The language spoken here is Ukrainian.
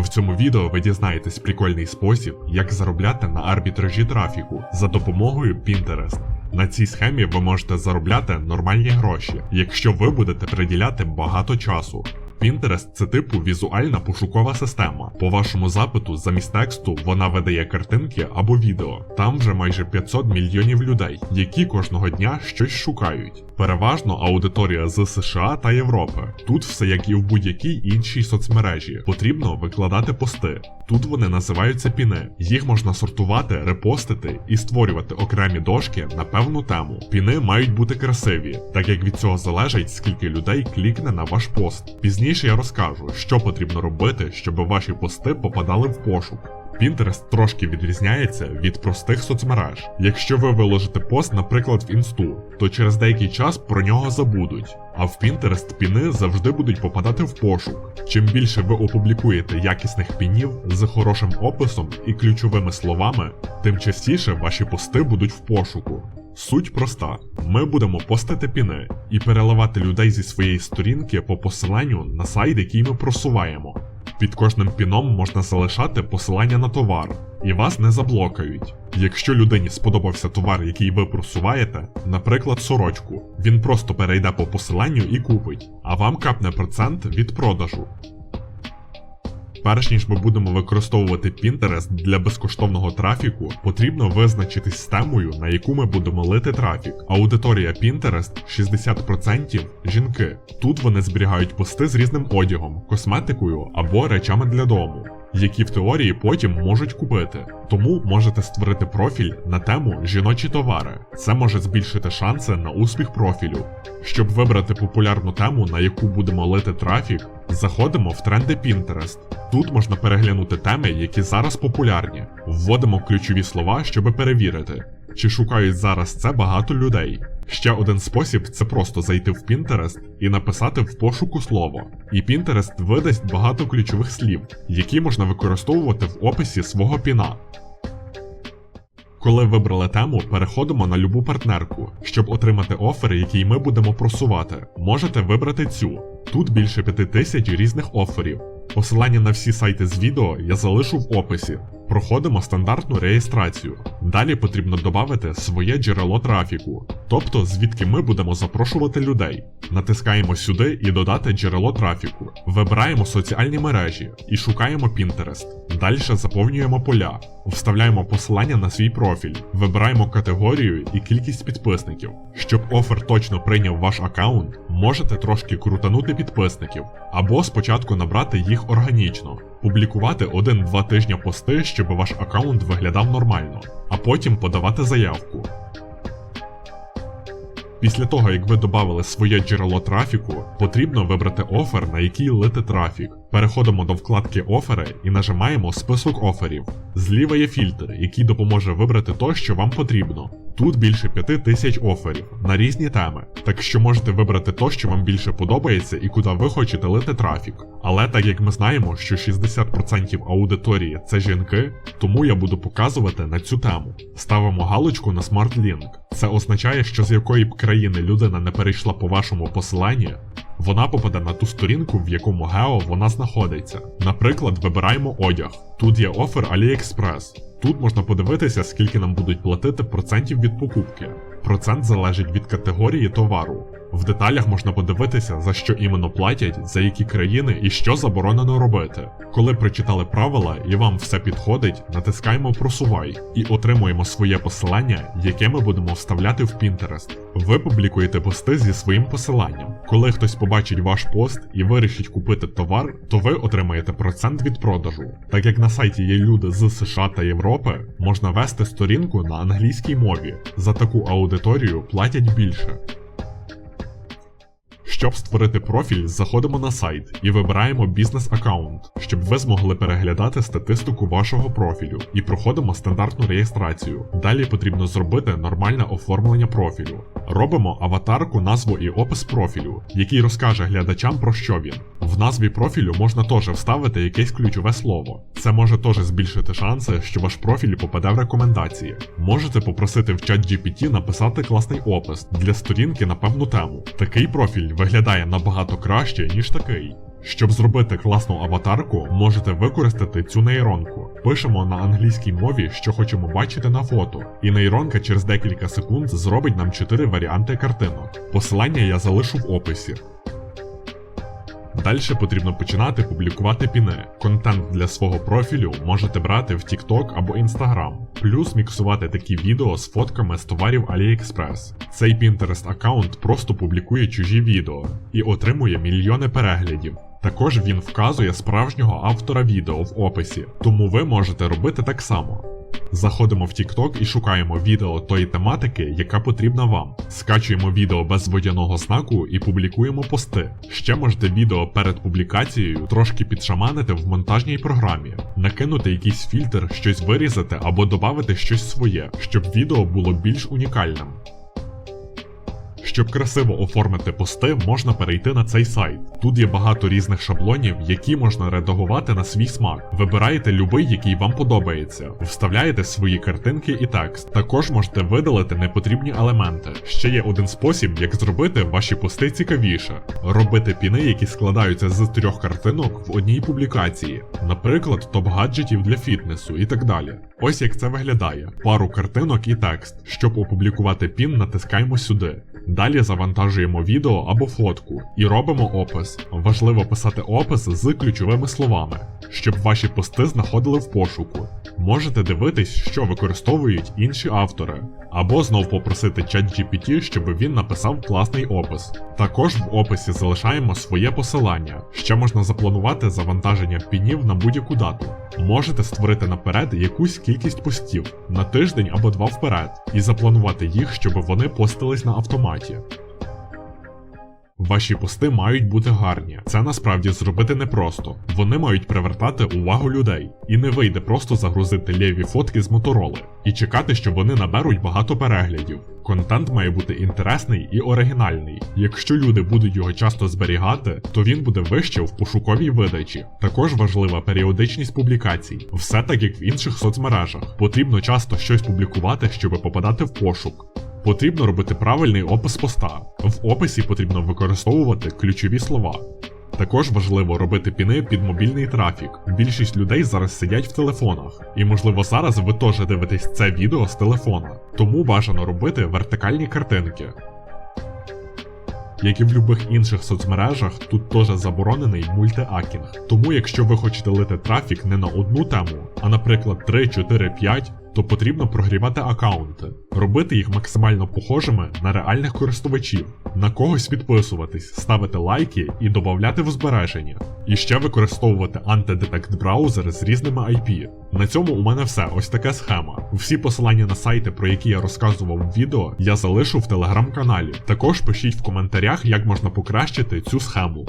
В цьому відео ви дізнаєтесь прикольний спосіб, як заробляти на арбітражі трафіку за допомогою Pinterest. На цій схемі ви можете заробляти нормальні гроші, якщо ви будете приділяти багато часу. Pinterest – це типу візуальна пошукова система. По вашому запиту замість тексту вона видає картинки або відео. Там вже майже 500 мільйонів людей, які кожного дня щось шукають. Переважно аудиторія з США та Європи. Тут все як і в будь-якій іншій соцмережі. Потрібно викладати пости. Тут вони називаються піни. Їх можна сортувати, репостити і створювати окремі дошки на певну тему. Піни мають бути красиві, так як від цього залежить, скільки людей клікне на ваш пост. Пізніше я розкажу, що потрібно робити, щоб ваші пости попадали в пошук. Pinterest трошки відрізняється від простих соцмереж. Якщо ви виложите пост, наприклад, в інсту, то через деякий час про нього забудуть. А в Pinterest піни завжди будуть попадати в пошук. Чим більше ви опублікуєте якісних пінів з хорошим описом і ключовими словами, тим частіше ваші пости будуть в пошуку. Суть проста: ми будемо постити піни і переливати людей зі своєї сторінки по посиланню на сайт, який ми просуваємо. Під кожним піном можна залишати посилання на товар, і вас не заблокають. Якщо людині сподобався товар, який ви просуваєте, наприклад, сорочку, він просто перейде по посиланню і купить, а вам капне процент від продажу. Перш ніж ми будемо використовувати Pinterest для безкоштовного трафіку, потрібно визначитись з темою, на яку ми будемо лити трафік. Аудиторія Pinterest 60% жінки. Тут вони зберігають пости з різним одягом, косметикою або речами для дому. Які в теорії потім можуть купити. Тому можете створити профіль на тему жіночі товари. Це може збільшити шанси на успіх профілю. Щоб вибрати популярну тему, на яку будемо лити трафік, заходимо в тренди Pinterest. Тут можна переглянути теми, які зараз популярні. Вводимо ключові слова, щоб перевірити, чи шукають зараз це багато людей. Ще один спосіб це просто зайти в Pinterest і написати в пошуку слово. І Pinterest видасть багато ключових слів, які можна використовувати в описі свого піна. Коли вибрали тему, переходимо на любу партнерку, щоб отримати офер, який ми будемо просувати. Можете вибрати цю. Тут більше 5000 різних оферів. Посилання на всі сайти з відео я залишу в описі. Проходимо стандартну реєстрацію. Далі потрібно додати своє джерело трафіку, тобто звідки ми будемо запрошувати людей. Натискаємо сюди і додати джерело трафіку. Вибираємо соціальні мережі і шукаємо Pinterest. Далі заповнюємо поля, вставляємо посилання на свій профіль, вибираємо категорію і кількість підписників. Щоб офер точно прийняв ваш аккаунт, можете трошки крутанути підписників, або спочатку набрати їх органічно, публікувати 1-2 тижні пости, щоб ваш аккаунт виглядав нормально, а потім подавати заявку. Після того, як ви додали своє джерело трафіку, потрібно вибрати офер, на який лити трафік. Переходимо до вкладки Офери і нажимаємо Список оферів. Зліва є фільтр, який допоможе вибрати то, що вам потрібно. Тут більше 5000 оферів на різні теми, так що можете вибрати то, що вам більше подобається і куди ви хочете лити трафік. Але так як ми знаємо, що 60% аудиторії це жінки, тому я буду показувати на цю тему. Ставимо галочку на SmartLink. Це означає, що з якої б країни людина не перейшла по вашому посиланні, вона попаде на ту сторінку, в якому гео вона знаходиться. Наприклад, вибираємо одяг. Тут є офер AliExpress. Тут можна подивитися, скільки нам будуть платити процентів від покупки. Процент залежить від категорії товару. В деталях можна подивитися, за що іменно платять, за які країни і що заборонено робити. Коли прочитали правила і вам все підходить, натискаємо Просувай і отримуємо своє посилання, яке ми будемо вставляти в Pinterest. Ви публікуєте пости зі своїм посиланням. Коли хтось побачить ваш пост і вирішить купити товар, то ви отримаєте процент від продажу. Так як на сайті є люди з США та Європи, можна вести сторінку на англійській мові. За таку аудиторію платять більше. Щоб створити профіль, заходимо на сайт і вибираємо бізнес-аккаунт, щоб ви змогли переглядати статистику вашого профілю і проходимо стандартну реєстрацію. Далі потрібно зробити нормальне оформлення профілю. Робимо аватарку, назву і опис профілю, який розкаже глядачам про що він. В назві профілю можна теж вставити якесь ключове слово. Це може теж збільшити шанси, що ваш профіль попаде в рекомендації. Можете попросити в чат GPT написати класний опис для сторінки на певну тему. Такий профіль виглядає набагато краще, ніж такий. Щоб зробити класну аватарку, можете використати цю нейронку. Пишемо на англійській мові, що хочемо бачити на фото, і нейронка через декілька секунд зробить нам 4 варіанти картинок. Посилання я залишу в описі. Далі потрібно починати публікувати піни. Контент для свого профілю можете брати в TikTok або Instagram, плюс міксувати такі відео з фотками з товарів AliExpress. Цей Pinterest аккаунт просто публікує чужі відео і отримує мільйони переглядів. Також він вказує справжнього автора відео в описі, тому ви можете робити так само. Заходимо в TikTok і шукаємо відео тої тематики, яка потрібна вам. Скачуємо відео без водяного знаку і публікуємо пости. Ще можете відео перед публікацією трошки підшаманити в монтажній програмі, накинути якийсь фільтр, щось вирізати або додати щось своє, щоб відео було більш унікальним. Щоб красиво оформити пости, можна перейти на цей сайт. Тут є багато різних шаблонів, які можна редагувати на свій смак. Вибираєте любий, який вам подобається, вставляєте свої картинки і текст. Також можете видалити непотрібні елементи. Ще є один спосіб, як зробити ваші пости цікавіше: робити піни, які складаються з трьох картинок в одній публікації, наприклад, топ гаджетів для фітнесу і так далі. Ось як це виглядає: пару картинок і текст. Щоб опублікувати пін, натискаємо сюди. Далі завантажуємо відео або фотку і робимо опис. Важливо писати опис з ключовими словами, щоб ваші пости знаходили в пошуку. Можете дивитись, що використовують інші автори, або знов попросити ChatGPT, щоб він написав класний опис. Також в описі залишаємо своє посилання. Ще можна запланувати завантаження пінів на будь-яку дату. Можете створити наперед якусь кількість постів на тиждень або два вперед, і запланувати їх, щоб вони постились на автоматі. Ваші пости мають бути гарні. Це насправді зробити непросто. Вони мають привертати увагу людей. І не вийде просто загрузити лєві фотки з мотороли і чекати, що вони наберуть багато переглядів. Контент має бути інтересний і оригінальний. Якщо люди будуть його часто зберігати, то він буде вище в пошуковій видачі. Також важлива періодичність публікацій. Все так як в інших соцмережах. Потрібно часто щось публікувати, щоб попадати в пошук. Потрібно робити правильний опис поста. В описі потрібно використовувати ключові слова. Також важливо робити піни під мобільний трафік. Більшість людей зараз сидять в телефонах, і можливо зараз ви теж дивитесь це відео з телефона. Тому бажано робити вертикальні картинки. Як і в будь-яких інших соцмережах, тут теж заборонений мультиакінг. Тому якщо ви хочете лити трафік не на одну тему, а наприклад 3, 4, 5, то потрібно прогрівати аккаунти, робити їх максимально похожими на реальних користувачів, на когось підписуватись, ставити лайки і додати в збереження. І ще використовувати антидетект браузер з різними IP. На цьому у мене все, ось така схема. Всі посилання на сайти, про які я розказував в відео, я залишу в телеграм-каналі. Також пишіть в коментарях, як можна покращити цю схему.